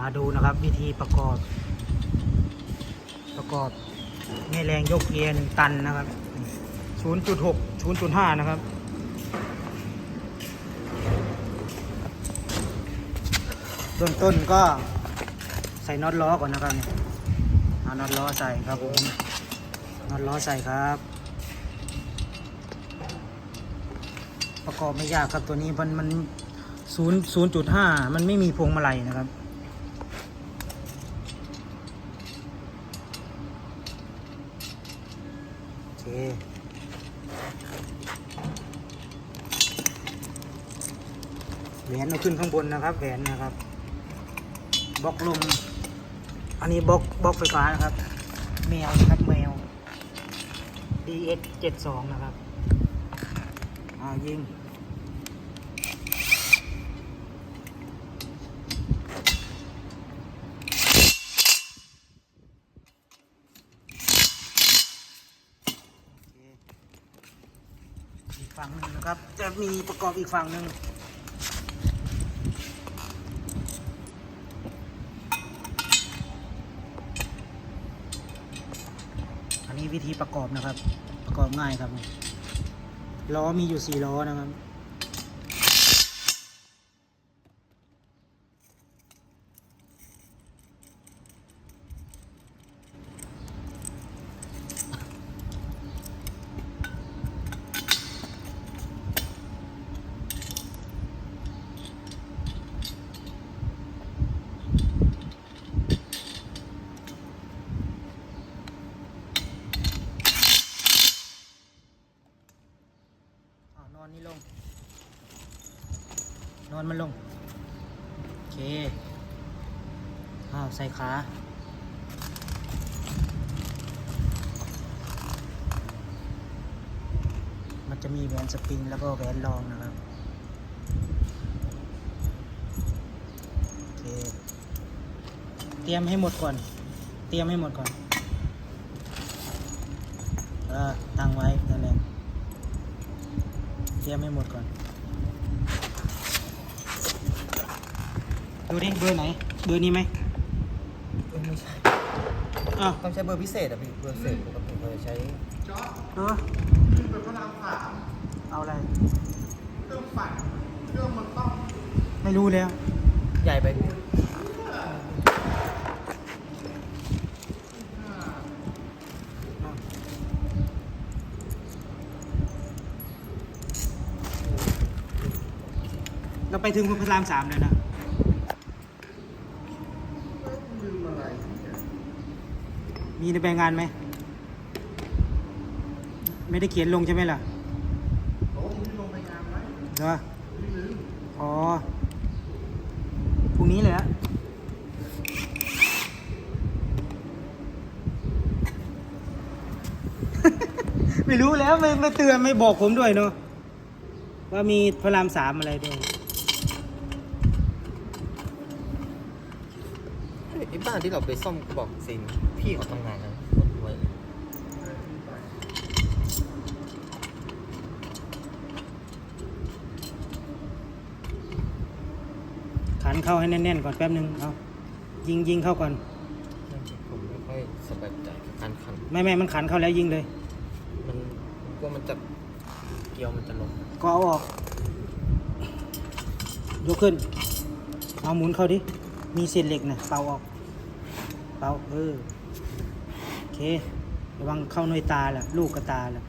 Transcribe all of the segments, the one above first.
มาดูนะครับวิธีประกอบ ประกอบแม่แรงยกเกียร์หนึ่งตันนะครับ 0.6 0.5 นะครับเบื้องต้นก็ใส่น็อตล้อก่อนนะครับเนี่ยเอาน็อตล้อใส่ครับผมน็อตล้อใส่ครับ ประกอบไม่ยากครับตัวนี้มันมันศูนย์ศูนย์จุดห้ามันไม่มีพวงมาลัยนะครับ โอเค แหวนเอาขึ้นข้างบนนะครับแหวนนะครับบล็อกลม อันนี้บล็อกบล็อกไฟฟ้านะครับ แมวนะครับแมว DX 72 นะครับ อ่ายิง อีก ฝั่งหนึ่งนะครับ จะมีประกอบอีกฝั่งหนึ่งอันนี้วิธีประกอบนะครับ ประกอบง่ายครับล้อมีอยู่สี่ล้อนะครับ อนมันลง โอเค อ้าว ใส่ขามันจะมีแหวนสปริงแล้วก็แหวนรองนะครับ โอเค เตรียมให้หมดก่อน เตรียมให้หมดก่อนเออตั้งไว้นั่นเองเตรียมให้หมดก่อน ดูดิเบอร์ไหน เบอร์นี้ไหมไม่ใช่อ้าวต้องใช้เบอร์พิเศษอะพี่เบอร์พิเศษปกติเราจะใช้เออเอาอะไร เครื่องปั่นเครื่องมันต้อง ไม่รู้แล้ว ใหญ่ไปพี่เราไปถึงพระรามสามเลยนะ ลืมอะไรเนี่ย มีในใบงานไหม ไม่ได้เขียนลงใช่ไหมล่ะโอ้ยนี่ลงไปงานไหมเหรออ๋อพรุ่งนี้เลยฮะไม่รู้แล้วไม่ไม่เตือนไม่บอกผมด้วยเนาะว่ามีพระรามสามอะไรด้วยไอ้บ้านที่เราไปซ่อมบอกซิง พี่เขาทำงานนะรถไว้ขันเข้าให้แน่นๆก่อนแป๊บนึงเอายิงยิงเข้าก่อน ผมไม่ค่อยสบายใจกับการขัน ไม่ไม่มันขันเข้าแล้วยิงเลย มันกลัวมันจะเกี่ยวมันจะล้มก็เอาออก ยกขึ้น เอาหมุนเข้าดิ มีเศษเหล็กนะเป่าออก เป่าเออโอ เค ระวังเข้าหน่วยตาล่ะ ลูกกระตาล่ะ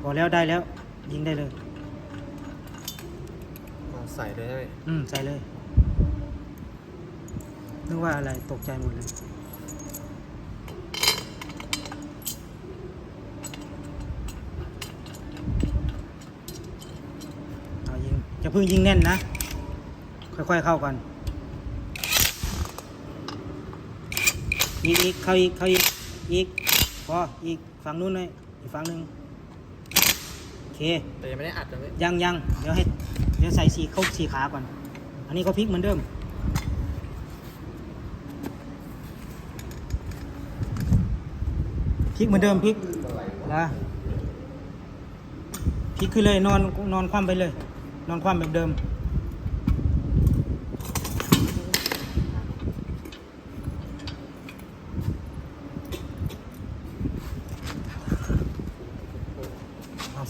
พอแล้วได้แล้ว ยิงได้เลย เอาใส่เลยได้ไหมอืม ใส่เลย นึกว่าอะไรตกใจหมดเลย เอายิงจะเพิ่งยิงแน่นนะ ค่อยๆเข้าก่อน อีกอีกเข้าอีกเข้าอีกอีกพออีกฝั่งนู้นเลยอีกฝั่งหนึ่งโอเคแต่ยังไม่ได้อัดนะพี่ยังยังเดี๋ยวให้เดี๋ยวใส่สีเข้าสีขาก่อน อันนี้ก็พลิกเหมือนเดิมพลิกเหมือนเดิมพลิกนะพลิกขึ้นเลยนอนนอนคว่ำไปเลย นอนคว่ำแบบเดิม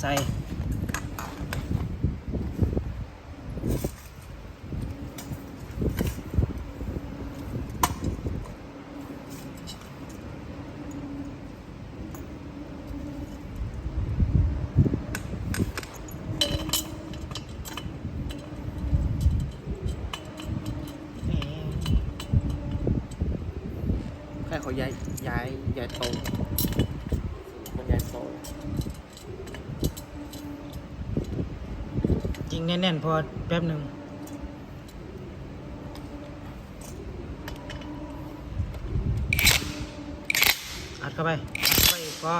ใส่แค่เขาย้ายย้ายย้ายโตะคนย้ายโตะ จริง แน่นๆ พอแป๊บหนึ่งอัดเข้าไป อัดเข้าไปอีกพอ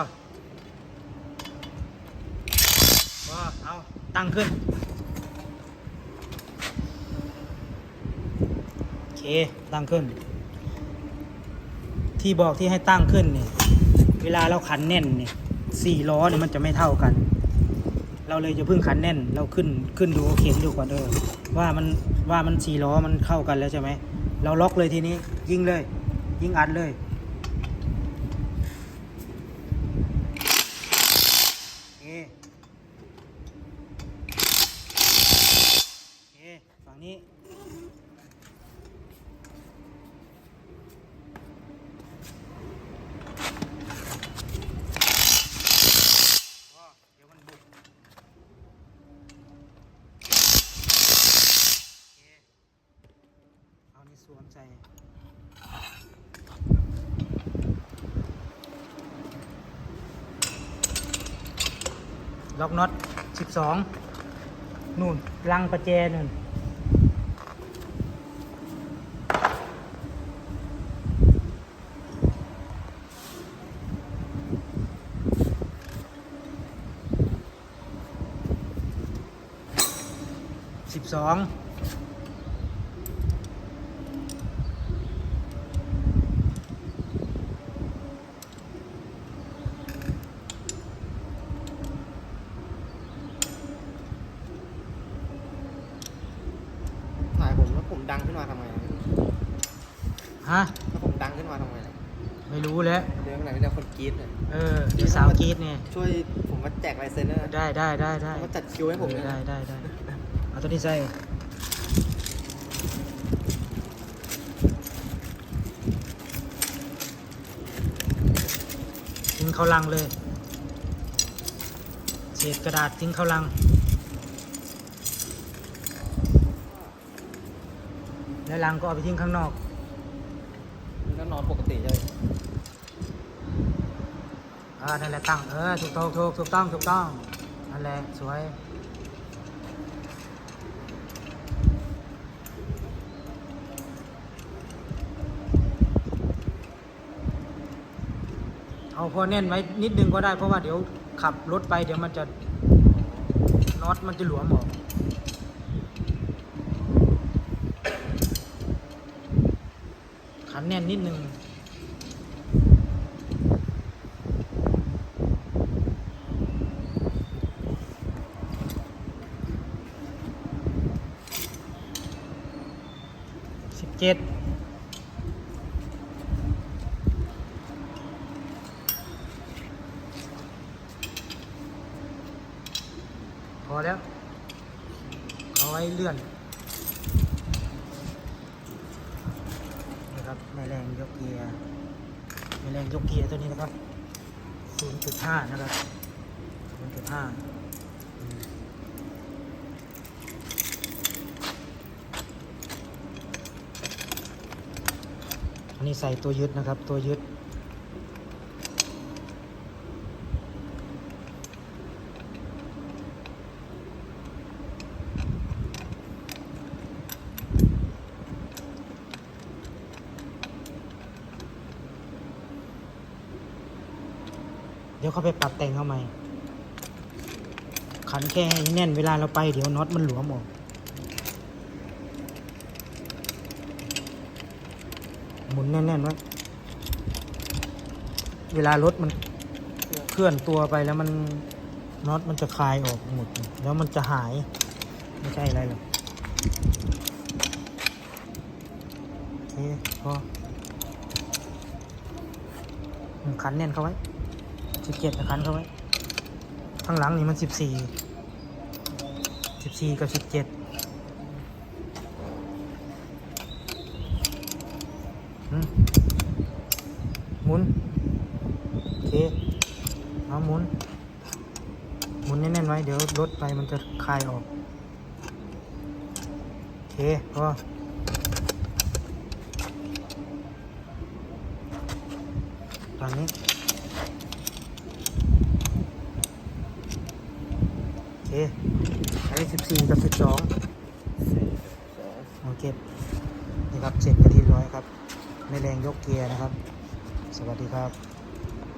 พอเอา ตั้งขึ้น โอเค ตั้งขึ้น ที่บอกที่ให้ตั้งขึ้นเนี่ย เวลาเราขันแน่นเนี่ยสี่ล้อเนี่ยมันจะไม่เท่ากัน เราเลยจะพึ่งขันแน่น เราขึ้นขึ้นดูเข็นดูก่อนเออว่ามันว่ามันสี่ล้อมันเข้ากันแล้วใช่ไหมเราล็อกเลยทีนี้ยิงเลย ยิงอัดเลยโอเคโอเคฝั่งนี้ อ๋อเดี๋ยวมันบุกโอเคเอานี่ สวมใส่ล็อกน็อตสิบสองนู่นลังประแจนู่นสิบสอง ผมแล้วผมดังขึ้นมาทำไงอะฮะ ถ้าผมดังขึ้นมาทำไงอะไม่รู้แล้วเดี๋ยวเมื่อไหร่ไม่ได้คนกรี๊ดเลยเออเดี๋ยวสาวกรีดเนี่ยช่วยผมมาแจกลายเซ็นด้วยนะได้ได้ได้ได้มาจัดคิวให้ผมด้วยได้นะได้ได้เอาตัวนี้ใส่ทิ้งเข้าลังเลยเศษกระดาษทิ้งเข้าลัง แล้วลังก็เอาไปทิ้งข้างนอก ก็นอนปกติเลยอ่านั่นแหละตั้งเออถูกต้องถูกถูกต้องถูกต้องนั่นแหละสวยเอาพอแน่นไว้นิดนึงก็ได้เพราะว่าเดี๋ยวขับรถไปเดี๋ยวมันจะน็อตมันจะหลวมออก ขัน แน่นนิดนึงสิบเจ็ดพอแล้ว เอาไว้เลื่อนนะครับแม่แรง ยกเกียร์แม่แรงยกเกียร์ตัวนี้นะครับ 0.5 นะครับ 0.5อันนี้ใส่ตัวยึดนะครับ ตัวยึด ดี๋ยวเขาไปปรับแต่งเอาใหม่ขันแค่ให้แน่นเวลาเราไปเดี๋ยวน็อตมันหลวมออกหมุนแน่นๆไว้เวลารถมันเคลื่อนตัวไปแล้วมันน็อตมันจะคลายออกหมด แล้วมันจะหาย ไม่ใช่อะไรหรอกโอเคพอขันแน่นเข้าไว้ สิบเจ็ดขันเข้าไว้ ข้างหลังนี่มันสิบสี่สิบสี่กับสิบเจ็ดหมุน โอเคเอาหมุน หมุนแน่นๆไว้ เดี๋ยวรถไปมันจะคลายออก โอเคพอตอนนี้ โอเคอันนี้สิบสี่ กับสิบสองสี่สองโอเคนี่ครับเจ็ดกระทิร้อยครับไม่แรงยกเกียร์นะครับ สวัสดีครับ